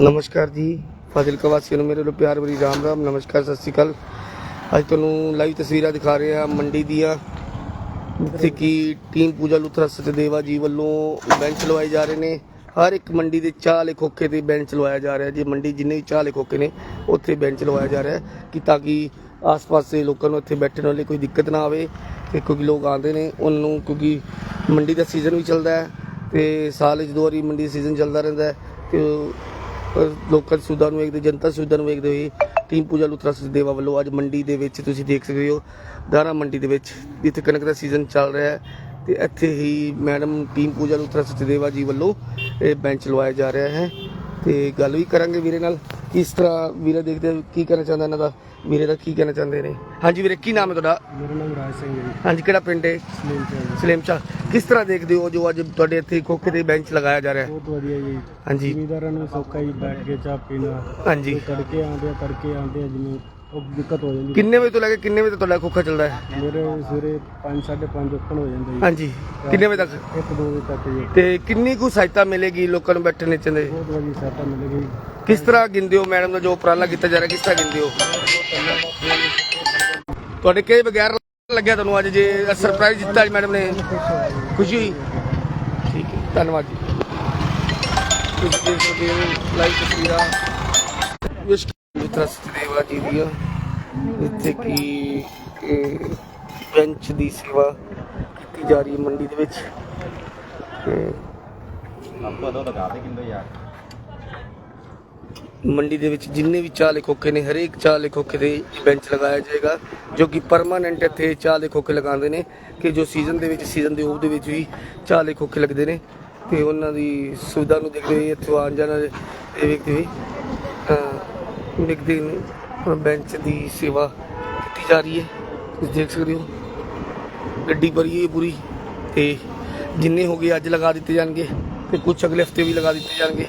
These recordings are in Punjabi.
ਨਮਸਕਾਰ ਜੀ। ਫਾਜ਼ਿਲਕਾ ਵਾਸੀਆਂ ਨੂੰ ਮੇਰੇ ਵੱਲੋਂ ਪਿਆਰ ਭਰੀ ਰਾਮ ਰਾਮ, ਨਮਸਕਾਰ, ਸਤਿ ਸ਼੍ਰੀ ਅਕਾਲ। ਅੱਜ ਤੁਹਾਨੂੰ ਲਾਈਵ ਤਸਵੀਰਾਂ ਦਿਖਾ ਰਹੇ ਹਾਂ ਮੰਡੀ ਦੀਆਂ, ਜਿੱਥੇ ਕਿ ਟੀਮ ਪੂਜਾ ਲੁਥਰਾ ਸਚਦੇਵਾ ਜੀ ਵੱਲੋਂ ਬੈਂਚ ਲਵਾਏ ਜਾ ਰਹੇ ਨੇ। ਹਰ ਇੱਕ ਮੰਡੀ ਦੇ ਚਾਹ ਵਾਲੇ ਖੋਖੇ ਤੇ ਬੈਂਚ ਲਵਾਇਆ ਜਾ ਰਿਹਾ। ਜੀ ਮੰਡੀ ਜਿੰਨੇ ਵੀ ਚਾਹ ਵਾਲੇ ਖੋਖੇ ਨੇ, ਉੱਥੇ ਬੈਂਚ ਲਵਾਇਆ ਜਾ ਰਿਹਾ ਕਿ ਤਾਂ ਕਿ ਆਸ-ਪਾਸ ਦੇ ਲੋਕਾਂ ਨੂੰ ਇੱਥੇ ਬੈਠਣ ਵਾਲੇ ਕੋਈ ਦਿੱਕਤ ਨਾ ਆਵੇ ਤੇ ਕਿਉਂਕਿ ਲੋਕ ਆਉਂਦੇ ਨੇ, ਉਹਨੂੰ ਕਿਉਂਕਿ ਮੰਡੀ ਦਾ ਸੀਜ਼ਨ ਵੀ ਚੱਲਦਾ ਹੈ ਤੇ ਸਾਲ ਵਿੱਚ ਦੋ ਵਾਰੀ ਮੰਡੀ ਦਾ ਸੀਜ਼ਨ ਚੱਲਦਾ ਰਹਿੰਦਾ ਹੈ ਤੇ ਲੋਕਾਂ ਦੀ ਸੁਵਿਧਾ ਨੂੰ ਵੇਖਦੇ, ਜਨਤਾ ਦੀ ਸੁਵਿਧਾ ਨੂੰ ਵੇਖਦੇ ਹੋਏ ਟੀਮ ਪੂਜਾ ਲੁਤਰਾ ਸਚਦੇਵਾ ਵੱਲੋਂ ਅੱਜ ਮੰਡੀ ਦੇ ਵਿੱਚ ਤੁਸੀਂ ਦੇਖ ਸਕਦੇ ਹੋ ਦਾਰਾ ਮੰਡੀ ਦੇ ਵਿੱਚ, ਜਿੱਥੇ ਕਣਕ ਦਾ ਸੀਜ਼ਨ ਚੱਲ ਰਿਹਾ ਹੈ ਤੇ ਇੱਥੇ ਹੀ ਮੈਡਮ ਟੀਮ ਪੂਜਾ ਲੁਤਰਾ ਸਚਦੇਵਾ ਜੀ ਵੱਲੋਂ ਇਹ ਬੈਂਚ ਲਵਾਇਆ ਜਾ ਰਿਹਾ ਹੈ ਤੇ ਗੱਲ ਵੀ ਕਰਾਂਗੇ ਵੀਰੇ ਨਾਲ। ਕਿਸ ਤਰ੍ਹਾਂ ਵੀਰੇ ਦੇਖਦੇ ਹੋ ਕੀ ਕਹਿਣਾ ਚਾਹੁੰਦਾ ਇਹਨਾਂ ਦਾ। ਵੀਰੇ ਦਾ ਕੀ ਕਹਿਣਾ ਚਾਹੁੰਦੇ ਨੇ? ਹਾਂਜੀ ਵੀਰੇ ਕੀ ਨਾਮ ਹੈ ਤੁਹਾਡਾ? ਮੇਰਾ ਨਾਮ ਰਾਜ ਸਿੰਘ ਹੈ ਜੀ। ਹਾਂਜੀ ਕਿਹੜਾ ਪਿੰਡ ਹੈ? ਸਲੀਮ ਸ਼ਾਹ ਕਿਸ ਤਰ੍ਹਾਂ ਦੇਖਦੇ ਹੋ ਜੋ ਅੱਜ ਤੁਹਾਡੇ ਇੱਥੇ ਖੋਖੇ ਤੇ ਬੈਂਚ ਲਗਾਇਆ ਜਾ ਰਿਹਾ ਹੈ? ਬਹੁਤ ਵਧੀਆ ਜੀ। ਹਾਂਜੀ। ਜ਼ਿਮੀਦਾਰਾਂ ਨੂੰ ਸੌਖਾ ਜੀ ਬੈਠ ਕੇ ਚਾਹ ਪੀਣਾ। ਹਾਂਜੀ। ਤੜਕੇ ਆਉਂਦੇ ਆ ਤੜਕੇ ਆਉਂਦੇ ਆ ਜਿਵੇਂ ਉਹ ਦਿੱਕਤ ਹੋ ਜਾਂਦੀ ਕਿੰਨੇ ਵਜੇ ਤੋਂ ਲੈ ਕੇ ਕਿੰਨੇ ਵਜੇ ਤੱਕ ਤੁਹਾਡਾ ਖੋਖਾ ਚੱਲਦਾ ਹੈ? ਮੇਰੇ ਸਵੇਰੇ 5 5:30 ਓਪਨ ਹੋ ਜਾਂਦਾ ਜੀ। ਹਾਂਜੀ। ਕਿੰਨੇ ਵਜੇ ਤੱਕ? ਇੱਕ ਦੋ ਵਜੇ ਤੱਕ ਜੀ। ਤੇ ਕਿੰਨੀ ਕੁ ਸਹਾਇਤਾ ਮਿਲੇਗੀ ਲੋਕਾਂ ਨੂੰ ਬੈਠਣ ਨੀਚੇ ਦੇ ਬਹੁਤ ਵਧੀਆ ਸਹਾਇਤਾ ਮਿਲੇਗੀ। ਕਿਸ ਤਰ੍ਹਾਂ ਗਿੰਦੇ ਹੋ ਮੈਡਮ ਦਾ ਜੋ ਉਪਰਾਲਾ ਕੀਤਾ ਜਾ ਰਿਹਾ, ਕਿਸ ਤਰ੍ਹਾਂ ਗਿੰਦੇ ਹੋ? ਤੁਹਾਡੇ ਕਈ ਬਗੈਰ ਲੱਗਿਆ ਤੁਹਾਨੂੰ ਅੱਜ ਜੇ ਸਰਪ੍ਰਾਈਜ਼ ਦਿੱਤਾ ਅੱਜ ਮੈਡਮ ਨੇ? ਖੁਸ਼ੀ ਹੋਈ? ਠੀਕ ਹੈ, ਧੰਨਵਾਦ ਜੀ। ਤੁਸੀਂ ਦੇਖ ਸਕਦੇ ਹੋ ਲਾਈਵ ਤਸਵੀਰਾਂ। ਵਿਸ਼ ਮਿੱਤਰ ਸਤਿਦੇਵਾ ਜੀ ਦੀਆਂ ਇੱਥੇ ਕੀ ਬੈਂਚ ਦੀ ਸੇਵਾ ਕੀਤੀ ਜਾ ਰਹੀ ਹੈ ਮੰਡੀ ਦੇ ਵਿੱਚ। ਆਪਾਂ ਤਾਂ ਦਿਖਾ ਦੇ ਕਿੰਦੋ ਯਾਰ ਮੰਡੀ ਦੇ ਵਿੱਚ ਜਿੰਨੇ ਵੀ ਚਾਹ ਦੇ ਖੋਖੇ ਨੇ, ਹਰੇਕ ਚਾਹ ਦੇ ਖੋਖੇ ਤੇ ਬੈਂਚ ਲਗਾਇਆ ਜਾਏਗਾ, ਜੋ ਕਿ ਪਰਮਾਨੈਂਟ ਇੱਥੇ ਚਾਹ ਦੇ ਖੋਖੇ ਲਗਾਉਂਦੇ ਨੇ ਕਿ ਜੋ ਸੀਜ਼ਨ ਦੇ ਵਿੱਚ ਸੀਜ਼ਨ ਦੇ ਉਹ ਦੇ ਵਿੱਚ ਵੀ ਚਾਹ ਦੇ ਖੋਖੇ ਲੱਗਦੇ ਨੇ ਤੇ ਉਹਨਾਂ ਦੀ ਸੁਵਿਧਾ ਨੂੰ ਦੇਖਦੇ ਹੋਏ ਇੱਥੇ ਆਉਣ ਜਾਣ ਵਾਲੇ ਇਹ ਵੇਖਦੇ ਹੋਏ ਤਾਂ ਦੇਖਦੇ ਨੇ ਬੈਂਚ ਦੀ ਸੇਵਾ ਕੀਤੀ ਜਾ ਰਹੀ ਹੈ। ਤੁਸੀਂ ਦੇਖ ਸਕਦੇ ਹੋ, ਗੱਡੀ ਭਰੀ ਹੈ ਪੂਰੀ ਤੇ ਜਿੰਨੇ ਹੋ ਗਏ ਅੱਜ ਲਗਾ ਦਿੱਤੇ ਜਾਣਗੇ ਤੇ ਕੁਝ ਅਗਲੇ ਹਫ਼ਤੇ ਵੀ ਲਗਾ ਦਿੱਤੇ ਜਾਣਗੇ।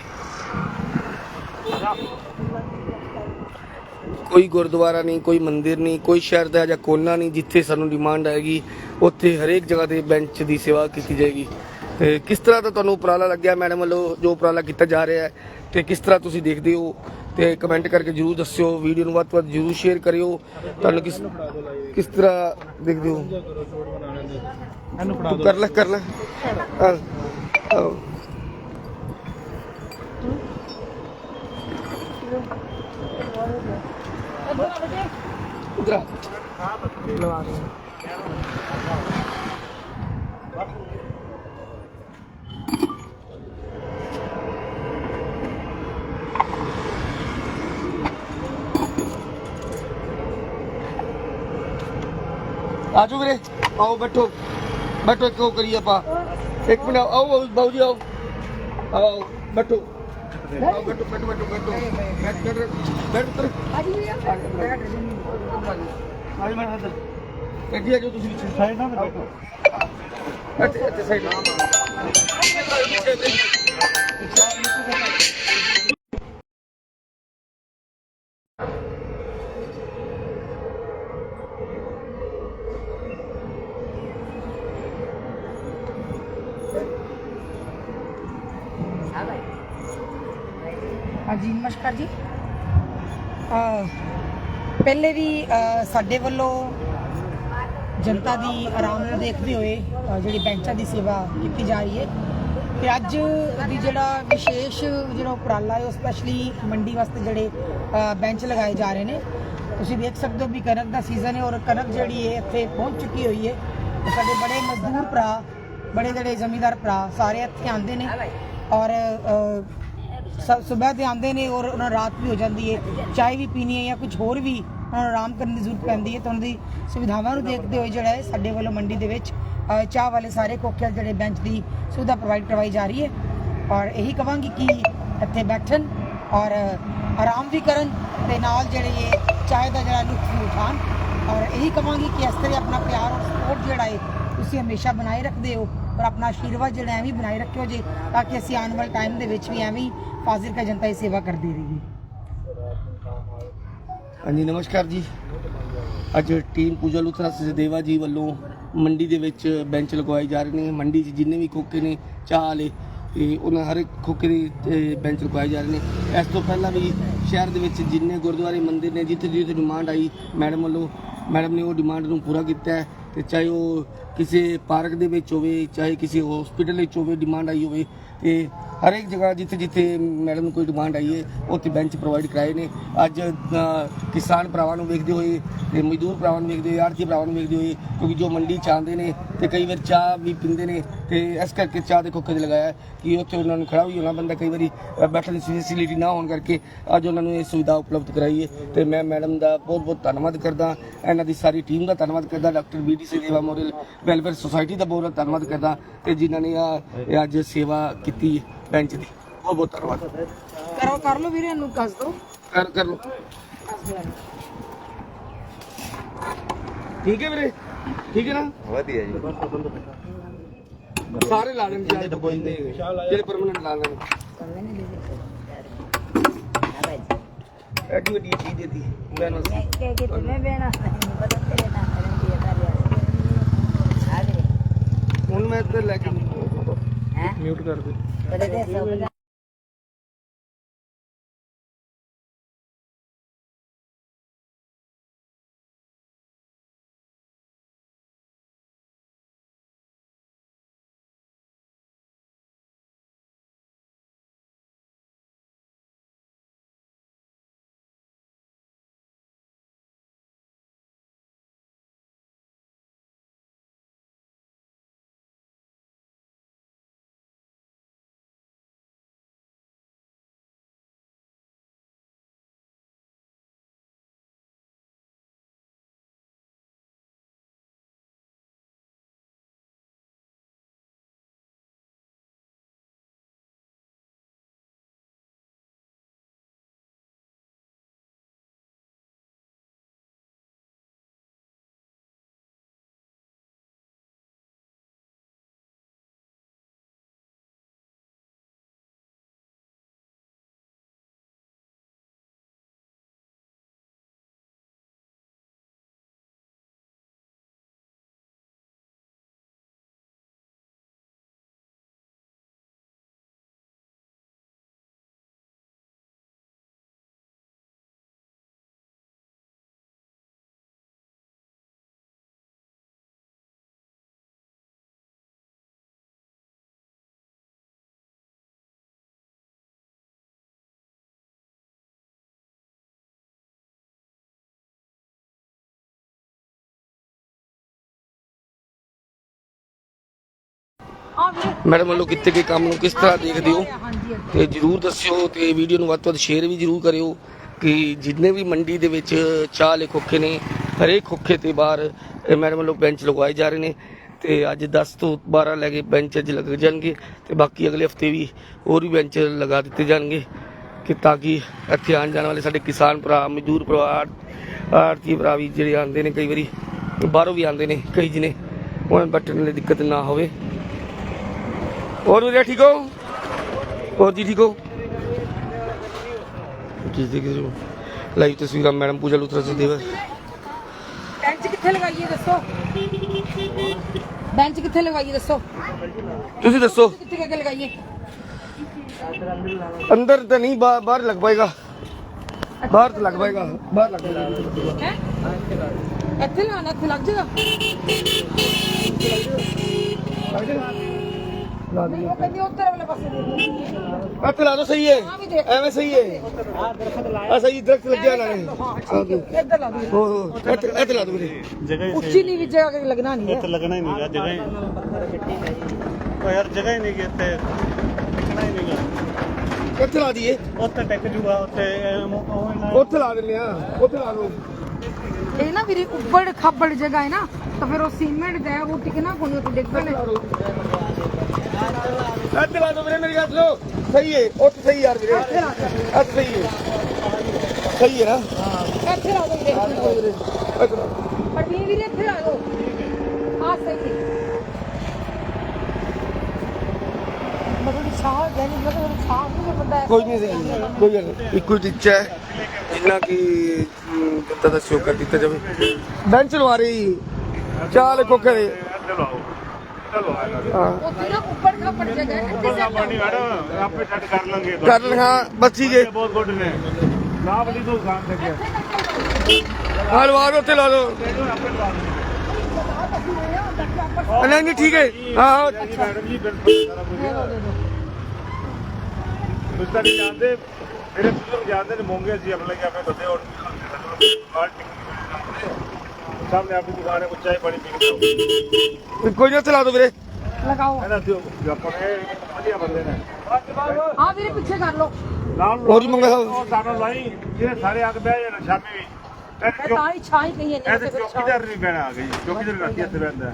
ਕੋਈ ਗੁਰਦੁਆਰਾ ਨਹੀਂ ਕੋਈ ਮੰਦਿਰ ਨਹੀਂ ਕੋਈ ਸ਼ਹਿਰ ਦਾ ਜਾਂ ਕੋਨਾ ਨਹੀਂ ਜਿੱਥੇ ਸਾਨੂੰ ਡਿਮਾਂਡ ਆਏਗੀ ਉੱਥੇ ਹਰੇਕ ਜਗ੍ਹਾ ਤੇ ਬੈਂਚ ਦੀ ਸੇਵਾ ਕੀਤੀ ਜਾਏਗੀ। ਕਿਸ ਤਰ੍ਹਾਂ ਦਾ ਤੁਹਾਨੂੰ ਉਪਰਾਲਾ ਲੱਗਿਆ ਮੈਡਮ ਵੱਲੋਂ ਜੋ ਉਪਰਾਲਾ ਕੀਤਾ ਜਾ ਰਿਹਾ ਹੈ ਤੇ ਕਿਸ ਤਰ੍ਹਾਂ ਤੁਸੀਂ ਦੇਖਦੇ ਹੋ? ਤੇ ਕਮੈਂਟ ਕਰਕੇ ਜਰੂਰ ਦੱਸਿਓ ਵੀਡੀਓ ਨੂੰ ਵੱਧ ਤੋਂ ਵੱਧ ਜਰੂਰ ਸ਼ੇਅਰ ਕਰਿਓ। ਤੁਹਾਨੂੰ ਕਿਸ ਕਿਸ ਤਰ੍ਹਾਂ ਦੇਖਦੇ ਹੋ? ਕਰ ਲੈ ਕਰ ਲੈ ਆ ਆਓ। ਉਧਰ ਆ। ਆਜੋ ਵੀਰੇ ਆਓ ਬੈਠੋ ਬੈਠੋ ਕਿਉਂ ਕਰੀਏ ਆਪਾਂ ਇੱਕ ਮਿੰਟ ਆਓ ਆਓ ਬਾਊ ਜੀ ਆਓ ਆਓ ਬੈਠੋ ਆਓ ਬੈਠੋ ਬੈਠੋ ਬੈਠੋ। ਬੈਠੋ ਬੈਠ ਬੈਠ ਬੈਠ ਉੱਤਰ ਆਜੀ ਮੈਂ ਹੱਥ ਅੱਗੇ ਆ ਜਾਓ ਤੁਸੀਂ ਵਿੱਚ ਸਾਈਡ ਨਾਲ ਬੈਠੋ ਇੱਥੇ ਇੱਥੇ ਸਾਈਡ ਹਾਂਜੀ, ਨਮਸਕਾਰ ਜੀ। ਅਹ ਪਹਿਲੇ ਵੀ ਸਾਡੇ ਵੱਲੋਂ ਜਨਤਾ ਦੀ ਆਰਾਮ ਨੂੰ ਦੇਖਦੇ ਹੋਏ ਜਿਹੜੀ ਬੈਂਚਾਂ ਦੀ ਸੇਵਾ ਕੀਤੀ ਜਾ ਰਹੀ ਹੈ। ਤੇ ਅੱਜ ਦੀ ਜਿਹੜਾ ਵਿਸ਼ੇਸ਼ ਜਿਹੜਾ ਉਪਰਾਲਾ ਹੈ, ਉਹ ਸਪੈਸ਼ਲੀ ਮੰਡੀ ਵਾਸਤੇ ਜਿਹੜੇ ਬੈਂਚ ਲਗਾਏ ਜਾ ਰਹੇ ਨੇ। ਤੁਸੀਂ ਦੇਖ ਸਕਦੇ ਹੋ ਵੀ ਕਣਕ ਦਾ ਸੀਜ਼ਨ ਹੈ ਔਰ ਕਣਕ ਜਿਹੜੀ ਹੈ, ਇੱਥੇ ਪਹੁੰਚ ਚੁੱਕੀ ਹੋਈ ਹੈ। ਸਾਡੇ ਬੜੇ ਮਜ਼ਦੂਰ ਭਰਾ, ਬੜੇ ਜਿਹੜੇ ਜ਼ਮੀਂਦਾਰ ਭਰਾ, ਸਾਰੇ ਇੱਥੇ ਆਉਂਦੇ ਨੇ। ਔਰ ਸਵੇਰ ਦੇ ਆਉਂਦੇ ਨੇ ਔਰ ਉਹਨਾਂ ਨੂੰ ਰਾਤ ਵੀ ਹੋ ਜਾਂਦੀ ਹੈ ਚਾਹ ਵੀ ਪੀਣੀ ਹੈ ਜਾਂ ਕੁਝ ਹੋਰ ਵੀ ਉਹਨਾਂ ਨੂੰ ਆਰਾਮ ਕਰਨ ਦੀ ਜ਼ਰੂਰਤ ਪੈਂਦੀ ਹੈ ਤਾਂ ਉਹਨਾਂ ਦੀ ਸੁਵਿਧਾਵਾਂ ਨੂੰ ਦੇਖਦੇ ਹੋਏ ਜਿਹੜਾ ਹੈ ਸਾਡੇ ਵੱਲੋਂ ਮੰਡੀ ਦੇ ਵਿੱਚ ਚਾਹ ਵਾਲੇ ਸਾਰੇ ਕੋਕੇ ਜਿਹੜੇ ਬੈਂਚ ਦੀ ਸੁਵਿਧਾ ਪ੍ਰੋਵਾਈਡ ਕਰਵਾਈ ਜਾ ਰਹੀ ਹੈ ਔਰ ਇਹੀ ਕਵਾਂਗੀ ਕਿ ਇੱਥੇ ਬੈਠਣ ਔਰ ਆਰਾਮ ਵੀ ਕਰਨ ਤੇ ਨਾਲ ਜਿਹੜੇ ਇਹ ਚਾਹ ਦਾ ਜਿਹੜਾ ਲੁਤਫ ਵੀ ਉਠਾਉਣ। ਔਰ ਇਹੀ ਕਵਾਂਗੀ ਕਿ ਇਸ ਤਰ੍ਹਾਂ ਆਪਣਾ ਪਿਆਰ ਔਰ ਸਪੋਰਟ ਜਿਹੜਾ ਹੈ ਤੁਸੀਂ ਹਮੇਸ਼ਾ ਬਣਾਏ ਰੱਖਦੇ ਹੋ ਔਰ ਆਪਣਾ ਆਸ਼ੀਰਵਾਦ ਜਿਹੜਾ ਐਵੇਂ ਬਣਾਏ ਰੱਖਿਓ ਜੀ, ਤਾਂ ਕਿ ਅਸੀਂ ਆਉਣ ਵਾਲੇ ਟਾਈਮ ਦੇ ਵਿੱਚ ਵੀ ਐਵੇਂ ਹੀ ਫਾਜ਼ਿਲਕਾ ਜਨਤਾ ਦੀ ਸੇਵਾ ਕਰਦੇ ਰਹੀਏ। ਹਾਂਜੀ, ਨਮਸਕਾਰ ਜੀ। ਅੱਜ ਟੀਮ ਪੂਜਾ ਲੁਥਰਾ ਸਚਦੇਵਾ ਜੀ ਵੱਲੋਂ ਮੰਡੀ ਦੇ ਵਿੱਚ ਬੈਂਚ ਲਗਵਾਏ ਜਾ ਰਹੇ ਨੇ। ਮੰਡੀ 'ਚ ਜਿੰਨੇ ਵੀ ਖੋਕੇ ਨੇ, ਚਾਹ ਵਾਲੇ, ਤੇ ਉਹਨਾਂ ਹਰ ਇੱਕ ਖੋਕੇ ਦੇ ਬੈਂਚ ਲਗਵਾਏ ਜਾ ਰਹੇ ਨੇ। ਇਸ ਤੋਂ ਪਹਿਲਾਂ ਵੀ ਸ਼ਹਿਰ ਦੇ ਵਿੱਚ ਜਿੰਨੇ ਗੁਰਦੁਆਰੇ ਮੰਦਿਰ ਨੇ, ਜਿੱਥੇ ਜਿੱਥੇ ਡਿਮਾਂਡ ਆਈ ਮੈਡਮ ਵੱਲੋਂ ਮੈਡਮ ਨੇ ਉਹ ਡਿਮਾਂਡ ਨੂੰ ਪੂਰਾ ਕੀਤਾ ਹੈ। ਤੇ ਚਾਹੇ ਉਹ ਕਿਸੇ ਪਾਰਕ ਦੇ ਵਿੱਚ ਹੋਵੇ, ਚਾਹੇ ਕਿਸੇ ਹਸਪੀਟਲ ਵਿੱਚ ਹੋਵੇ ਡਿਮਾਂਡ ਆਈ ਹੋਵੇ, ਤੇ ਹਰੇਕ ਜਗ੍ਹਾ ਜਿੱਥੇ ਜਿੱਥੇ ਮੈਡਮ ਨੂੰ ਕੋਈ ਡਿਮਾਂਡ ਆਈ ਹੈ, ਉੱਥੇ ਬੈਂਚ ਪ੍ਰੋਵਾਈਡ ਕਰਾਏ ਨੇ। ਅੱਜ ਕਿਸਾਨ ਭਰਾਵਾਂ ਨੂੰ ਵੇਖਦੇ ਹੋਏ, ਤੇ ਮਜ਼ਦੂਰ ਭਰਾਵਾਂ ਨੂੰ ਵੇਖਦੇ ਹੋਏ ਆੜਤੀ ਭਰਾਵਾਂ ਨੂੰ ਵੇਖਦੇ ਹੋਏ, ਕਿਉਂਕਿ ਜੋ ਮੰਡੀ ਚਾਹੁੰਦੇ ਨੇ, ਤੇ ਕਈ ਵਾਰ ਚਾਹ ਵੀ ਪੀਂਦੇ ਨੇ, ਤੇ ਇਸ ਕਰਕੇ ਚਾਹ ਦੇ ਖੋਖੇ 'ਤੇ ਲਗਾਇਆ ਕਿ ਉੱਥੇ ਉਹਨਾਂ ਨੂੰ ਖੜਾ ਵੀ ਹੋਣਾ ਬੰਦਾ ਕਈ ਵਾਰੀ ਬੈਠਣ ਦੀ ਫੈਸਿਲਿਟੀ ਨਾ ਹੋਣ ਕਰਕੇ ਅੱਜ ਉਹਨਾਂ ਨੂੰ ਇਹ ਸੁਵਿਧਾ ਉਪਲਬਧ ਕਰਾਈ ਹੈ ਤੇ ਮੈਂ ਮੈਡਮ ਦਾ ਬਹੁਤ ਬਹੁਤ ਧੰਨਵਾਦ ਕਰਦਾ, ਇਹਨਾਂ ਦੀ ਸਾਰੀ ਟੀਮ ਦਾ ਧੰਨਵਾਦ ਕਰਦਾ, doctor B D Sewa moral welfare society ਦਾ ਬਹੁਤ ਬਹੁਤ ਧੰਨਵਾਦ ਕਰਦਾ, ਤੇ ਜਿਨ੍ਹਾਂ ਨੇ ਆ ਅੱਜ ਸੇਵਾ ਕੀਤੀ। ਬੈਂਚ ਦੀ ਬਹੁਤ ਬਹੁਤ ਧੰਨਵਾਦ। ਕਰੋ ਕਰ ਲਓ ਵੀਰੇ ਇਹਨੂੰ ਦੱਸ ਦਿਓ। ਕਰ ਕਰ ਲਓ। ਠੀਕ ਹੈ ਵੀਰੇ? ਠੀਕ ਹੈ ਨਾ? ਵਧੀਆ ਜੀ। ਸਾਰੇ ਲਾ ਦੇਣ ਜਿਹੜੇ ਜਿਹੜੇ ਪਰਮਨੈਂਟ ਲਾ ਦੇਣ। ਐਡੀ ਵੱਡੀ ਚੀਜ਼ ਦੇਤੀ। ਮੈਂ ਨਾ ਹੁਣ ਮੈਂ ਇੱਧਰ ਲੈ ਕੇ ਮਿਊਟ ਕਰ ਦੇ। Gracias. ਮੈਡਮ ਵੱਲੋਂ ਕੀਤੇ ਗਏ ਕੰਮ ਨੂੰ ਕਿਸ ਤਰ੍ਹਾਂ ਦੇਖਦੇ ਹੋ? ਤੇ ਜਰੂਰ ਦੱਸਿਓ ਤੇ ਵੀਡੀਓ ਨੂੰ ਵੱਧ ਤੋਂ ਵੱਧ ਸ਼ੇਅਰ ਵੀ ਜਰੂਰ ਕਰਿਓ ਕਿ ਜਿੰਨੇ ਵੀ ਮੰਡੀ ਦੇ ਵਿੱਚ ਚਾਹ ਵਾਲੇ ਖੋਖੇ ਨੇ ਹਰੇਕ ਖੋਖੇ ਤੇ ਬਾਹਰ ਮੈਡਮ ਵੱਲੋਂ ਬੈਂਚ ਲਗਵਾਏ ਜਾ ਰਹੇ ਨੇ ਤੇ ਅੱਜ 10 ਤੋਂ 12 ਲੈ ਕੇ ਬੈਂਚ ਅੱਜ ਲੱਗ ਜਾਣਗੇ ਤੇ ਬਾਕੀ ਅਗਲੇ ਹਫ਼ਤੇ ਵੀ ਹੋਰ ਵੀ ਬੈਂਚ ਲਗਾ ਦਿੱਤੇ ਜਾਣਗੇ ਕਿ ਤਾਂ ਕਿ ਇੱਥੇ ਆਉਣ ਜਾਣ ਵਾਲੇ ਸਾਡੇ ਕਿਸਾਨ ਭਰਾ ਮਜ਼ਦੂਰ ਭਰਾ ਆੜਤੀ ਭਰਾ ਵੀ ਜਿਹੜੇ ਆਉਂਦੇ ਨੇ ਕਈ ਵਾਰੀ ਬਾਹਰੋਂ ਵੀ ਆਉਂਦੇ ਨੇ ਕਈ ਜਿਹਨੇ ਉਹਨਾਂ ਨੂੰ ਬੈਠਣ ਲਈ ਦਿੱਕਤ ਨਾ ਹੋਵੇ। ਹੋਰ ਵੀਰੇ ਠੀਕ ਹੋ ਹੋਰ ਜੀ ਠੀਕ ਹੋ ਜੀ ਦੇਖ ਰਹੇ ਹੋ ਲਾਈਵ ਤਸਵੀਰਾਂ ਮੈਡਮ ਪੂਜਾ ਲੂਥਰਾ ਜੀ ਦੇਵਰ ਬੈਂਚ ਕਿੱਥੇ ਲਗਾਈਏ ਦੱਸੋ ਬੈਂਚ ਕਿੱਥੇ ਲਗਾਈਏ ਦੱਸੋ ਤੁਸੀਂ ਦੱਸੋ ਕਿੱਥੇ ਕਰਕੇ ਲਗਾਈਏ ਅੰਦਰ ਤਾਂ ਨਹੀਂ ਬਾ- ਬਾਹਰ ਲੱਗ ਪਾਏਗਾ ਬਾਹਰ ਤਾਂ ਲੱਗ ਪਾਏਗਾ ਬਾਹਰ ਲੱਗ ਪਾਏਗਾ ਹੈ ਇੱਥੇ ਲਾਣਾ ਇੱਥੇ ਲੱਗ ਜਾਏਗਾ ਲਾ ਦਈਏ। ਉਹ ਕਹਿੰਦੀ ਉੱਧਰ ਵਾਲੇ ਪਾਸੇ ਦੇ ਦਿਓ। ਇੱਥੇ ਲਾ ਦੋ ਸਹੀ ਹੈ ਵੀ ਐਵੇਂ ਸਹੀ ਹੈ ਆ ਸਹੀ ਦਰਖਤ ਲੱਗਿਆ ਨਾ ਇੱਧਰ ਲਾ ਦਿਓ ਹੋ ਇੱਥੇ ਲਾ ਦੋ ਵੀਰੇ। ਜਗ੍ਹਾ ਹੀ ਉੱਚੀ ਨੀਵੀਂ ਜਗ੍ਹਾ ਤੇ ਲੱਗਣਾ ਨਹੀਂ ਇੱਥੇ ਲੱਗਣਾ ਹੀ ਨਹੀਂਗਾ ਜਗ੍ਹਾ ਹੀ। ਉਹ ਯਾਰ ਜਗ੍ਹਾ ਹੀ ਨਹੀਂ ਇੱਥੇ। ਲੱਗਣਾ ਹੀ ਨਹੀਂਗਾ ਇੱਥੇ ਲਾ ਦਈਏ। ਉੱਥੇ ਟਿਕ ਜੂਗਾ ਉੱਥੇ ਐਮ- ਉਹ ਨਾ ਉੱਥੇ ਲਾ ਦਿੰਦੇ ਆ। ਉੱਥੇ ਲਾ ਦੋ। ਇਹ ਨਾ ਵੀਰੇ ਉੱਬੜ ਖਾਬੜ ਜਗ੍ਹਾ ਹੈ ਨਾ। ਤਾਂ ਫਿਰ ਉਹ ਸੀਮੈਂਟ ਦਾ ਹੈ, ਉਹ ਟਿਕਣਾ ਕੋਈ ਉੱਥੇ ਡਿੱਗ ਪੈਣੇ। ਇੱਥੇ ਲਾ ਦੋ ਵੀਰੇ ਮੇਰੀ ਗੱਲ ਸੁਣੋ। ਸਹੀ ਹੈ ਉੱਥੇ ਸਹੀ ਯਾਰ ਵੀਰੇ। ਇੱਥੇ ਸਹੀ ਹੈ ਸਹੀ ਹੈ ਨਾ? ਇੱਥੇ ਲਾ ਦੋ ਵੀਰੇ। ਇੱਥੇ ਲਾ ਦਿਓ। ਪਰ ਵੀ ਵੀਰੇ ਇੱਥੇ ਲਾ ਦੋ। ਆ ਸਹੀ ਮਤਲਬ ਛਾਹ ਜਾਨੀ ਮਤਲਬ ਛਾਹ ਨੂੰ ਬੰਦਾ ਹੈ। ਕੋਈ ਨਹੀਂ ਸਹੀ ਕੋਈ ਗੱਲ ਨਹੀਂ। ਇੱਕੋ ਹੀ ਟੀਚਾ ਹੈ। ਜਿੰਨਾ ਕਿ ਜਨਤਾ ਦਾ ਸਹਿਯੋਗ ਕਰ ਦਿੱਤਾ ਜਾਵੇ। ਬੈਂਚ ਲਵਾ ਰਹੀ। ਚਾਲ ਕੋਕੇ ਦੇ ਕਰ ਲਾਂਗੇ ਬੱਚੀ ਜੇ। ਬਹੁਤ ਗੁੱਡ ਨੇ ਨਾ ਬਲੀ ਤੋਂ ਦੁਕਾਨ ਤੇ ਹਲਵਾਰ ਉੱਤੇ ਲਾ ਦੋ ਨਹੀਂ ਨਹੀਂ, ਠੀਕ ਹੈ। ਹਾਂ ਮੈਡਮ ਜੀ ਤੁਸੀਂ ਜਾਣਦੇ। ਮੇਰੇ ਬਜ਼ੁਰਗ ਜਾਣਦੇ ਨੇ, ਮੋਂਗੇ ਸੀ ਆਪਣੇ ਕਿ ਆਪਣੇ ਦੱਸੇ ਕੇ ਕੋਈ ਨਾ ਚਲਾ ਦੋ ਵੀਰੇ। ਲਗਾਓ। ਇਹਨਾਂ ਦਿਓ ਆਪਾਂ ਨੇ ਵਧੀਆ ਬੰਦੇ ਨੇ। ਹਾਂ ਵੀਰੇ ਪਿੱਛੇ ਕਰ ਲਓ। ਹੋਰ ਮੰਗਾ ਸਾਨੂੰ ਲਾਈ ਜਿਹੜੇ ਸਾਰੇ ਅੱਗ ਬਹਿ ਜਾਣ ਸ਼ਾਮੀ। ਵੀ ਇਹ ਤਾਂ ਹੀ ਛਾਈ ਕਹੀ ਇਹ ਜਾਂਦੀ ਤੇ ਚੌਕੀਦਾਰ ਨਹੀਂ ਬਹਿਣਾ ਆ ਗਈ ਚੌਕੀਦਾਰ ਇੱਥੇ ਬਹਿੰਦਾ।